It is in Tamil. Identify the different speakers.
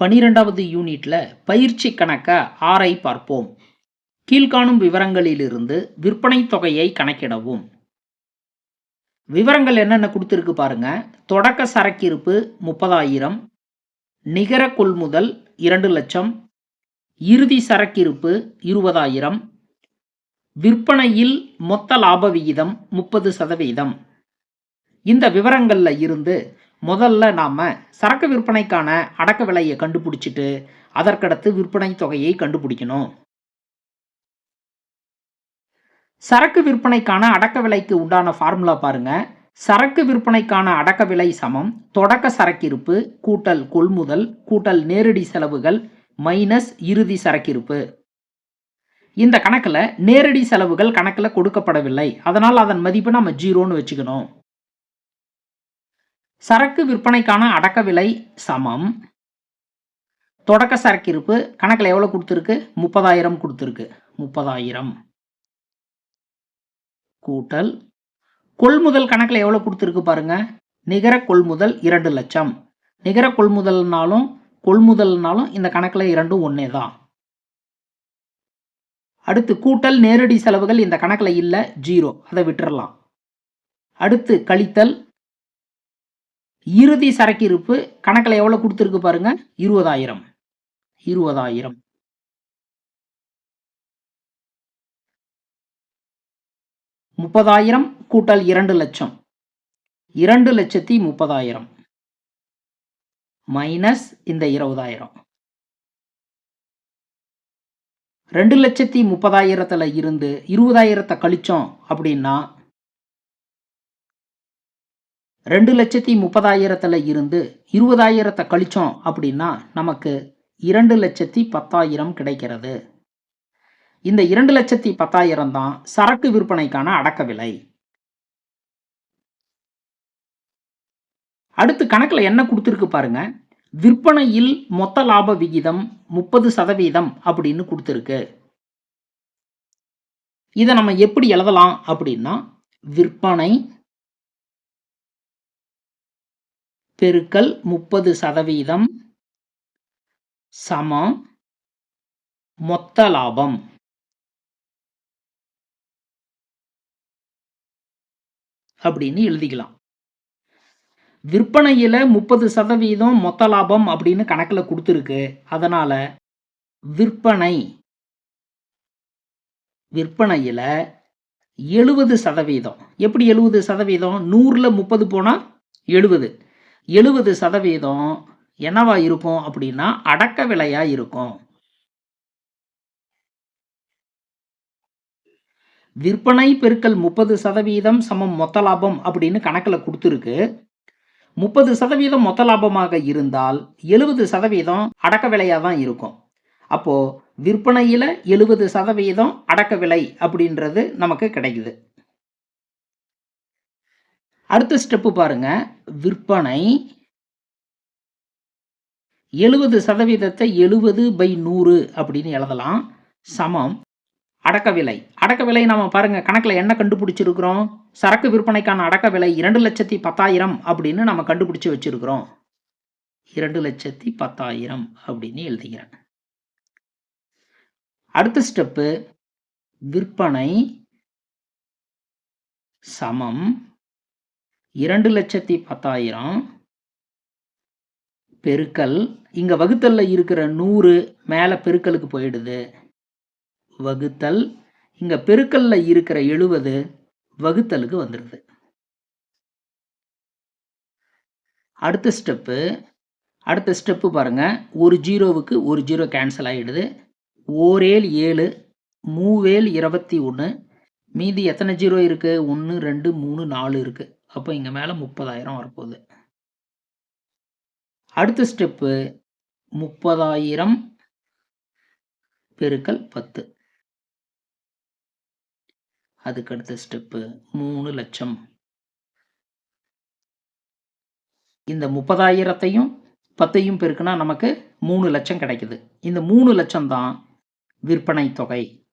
Speaker 1: பனிரெண்டாவது யூனிட்ல பயிற்சி கணக்க ஆறை பார்ப்போம். கீழ்காணும் விவரங்களிலிருந்து விற்பனை தொகையை கணக்கிடவும். விவரங்கள் என்னென்ன கொடுத்துருக்கு பாருங்க. தொடக்க சரக்கிருப்பு முப்பதாயிரம் நிகர கொள்முதல் இரண்டு லட்சம் இறுதி சரக்கிருப்பு இருபதாயிரம் விற்பனையில் மொத்த லாப விகிதம் முப்பது சதவீதம். இந்த விவரங்களில் இருந்து முதல்ல நாம் சரக்கு விற்பனைக்கான அடக்க விலையை கண்டுபிடிச்சிட்டு அதற்கடுத்து விற்பனை தொகையை கண்டுபிடிக்கணும். சரக்கு விற்பனைக்கான அடக்க விலைக்கு உண்டான ஃபார்முலா பாருங்க. சரக்கு விற்பனைக்கான அடக்க விலை சமம். தொடக்க சரக்கிருப்பு கூட்டல் கொள்முதல் கூட்டல் நேரடி செலவுகள் மைனஸ் இறுதி சரக்கிருப்பு. இந்த கணக்கில் நேரடி செலவுகள் கணக்கில் கொடுக்கப்படவில்லை. அதனால் அதன் மதிப்பு நம்ம ஜீரோன்னு வச்சுக்கணும். சரக்கு விற்பனைக்கான அடக்க விலை சமம். தொடக்க சரக்கிருப்பு கணக்கில் எவ்வளோ கொடுத்துருக்கு? முப்பதாயிரம் கொடுத்துருக்கு. முப்பதாயிரம். கூட்டல். கொள்முதல் கணக்கில் எவ்வளோ கொடுத்துருக்கு பாருங்க. நிகர கொள்முதல் இரண்டு லட்சம். நிகர கொள்முதல்னாலும் கொள்முதல்னாலும் இந்த கணக்கில் இரண்டும் ஒன்றே தான் அடுத்து கூட்டல் நேரடி செலவுகள் இந்த கணக்கில் இல்லை ஜீரோ. அதை விட்டுறலாம். அடுத்து கழித்தல். இறுதி சரக்கிருப்பு கணக்கில் எவ்வளோ கொடுத்துருக்கு பாருங்க? இருபதாயிரம். இருபதாயிரம். முப்பதாயிரம் கூட்டல் இரண்டு லட்சம். இரண்டு லட்சத்தி முப்பதாயிரம். மைனஸ் இந்த இருபதாயிரம். ரெண்டு லட்சத்தி முப்பதாயிரத்தில் இருந்து இருபதாயிரத்தை கழிச்சோம் அப்படின்னா ரெண்டு லட்சத்தி முப்பதாயிரத்துல இருந்து இருபதாயிரத்தை கழிச்சோம் அப்படின்னா நமக்கு இரண்டு லட்சத்தி பத்தாயிரம் கிடைக்கிறது. இந்த இரண்டு லட்சத்தி பத்தாயிரம் தான் சரக்கு விற்பனைக்கான அடக்க விலை. அடுத்து கணக்கில் என்ன கொடுத்துருக்கு பாருங்க. விற்பனையில் மொத்த லாப விகிதம் முப்பது சதவீதம் அப்படின்னு கொடுத்துருக்கு. இதை நம்ம எப்படி எழுதலாம் அப்படின்னா விற்பனை பெருக்கல் முப்பது சதவீதம் சமம் மொத்த லாபம். அப்படின்னு எழுதிக்கலாம். விற்பனையில் முப்பது சதவீதம் மொத்த லாபம் அப்படின்னு கணக்கில் கொடுத்துருக்கு. அதனால விற்பனை விற்பனையில் எழுபது சதவீதம். எப்படி எழுபது சதவீதம்? நூறில் முப்பது போனால் எழுபது எழுபது சதவீதம் என்னவா இருக்கும் அப்படின்னா அடக்க விலையா இருக்கும். விற்பனை பெருக்கல் முப்பது சதவீதம் சமம் மொத்த லாபம் அப்படின்னு கணக்கில் கொடுத்துருக்கு. முப்பது சதவீதம் மொத்த லாபமாக இருந்தால் எழுபது சதவீதம் அடக்க விலையாக தான் இருக்கும். அப்போ விற்பனையில் எழுபது சதவீதம் அடக்க விலை அப்படின்றது நமக்கு கிடைக்குது. அடுத்த ஸ்டெப்பு பாருங்க. விற்பனை எழுபது சதவீதத்தை எழுபது பை நூறு அப்படின்னு எழுதலாம். சமம். அடக்க விலை. அடக்க விலை நாம பாருங்க கணக்கில் என்ன கண்டுபிடிச்சிருக்கிறோம்? சரக்கு விற்பனைக்கான அடக்க விலை இரண்டு லட்சத்தி பத்தாயிரம் அப்படின்னு நம்ம கண்டுபிடிச்சு வச்சிருக்கிறோம். இரண்டு லட்சத்தி பத்தாயிரம் அப்படின்னு எழுதிக்கிறேன் அடுத்த ஸ்டெப்பு விற்பனை சமம். இரண்டு லட்சத்தி பத்தாயிரம். பெருக்கல். இங்கே வகுத்தலில் இருக்கிற நூறு மேலே பெருக்கலுக்கு போயிடுது. வகுத்தல். இங்கே பெருக்கல்ல இருக்கிற எழுபது வகுத்தலுக்கு வந்துடுது. அடுத்த ஸ்டெப்பு அடுத்த ஸ்டெப்பு பாருங்கள் ஒரு ஜீரோவுக்கு ஒரு ஜீரோ கேன்சல் ஆகிடுது ஓரேல் ஏழு மூவேல் இருபத்தி ஒன்று மீதி எத்தனை ஜீரோ இருக்குது ஒன்று ரெண்டு மூணு நாலு இருக்குது அப்போ இங்கே மேலே முப்பதாயிரம் வரப்போகுது. அடுத்த ஸ்டெப்பு முப்பதாயிரம் பெருக்கல் பத்து. அதுக்கு அடுத்த ஸ்டெப்பு மூணு லட்சம். இந்த முப்பதாயிரத்தையும் பத்தையும் பெருக்குனா நமக்கு மூணு லட்சம் கிடைக்குது. இந்த மூணு லட்சம் தான் விற்பனை தொகை.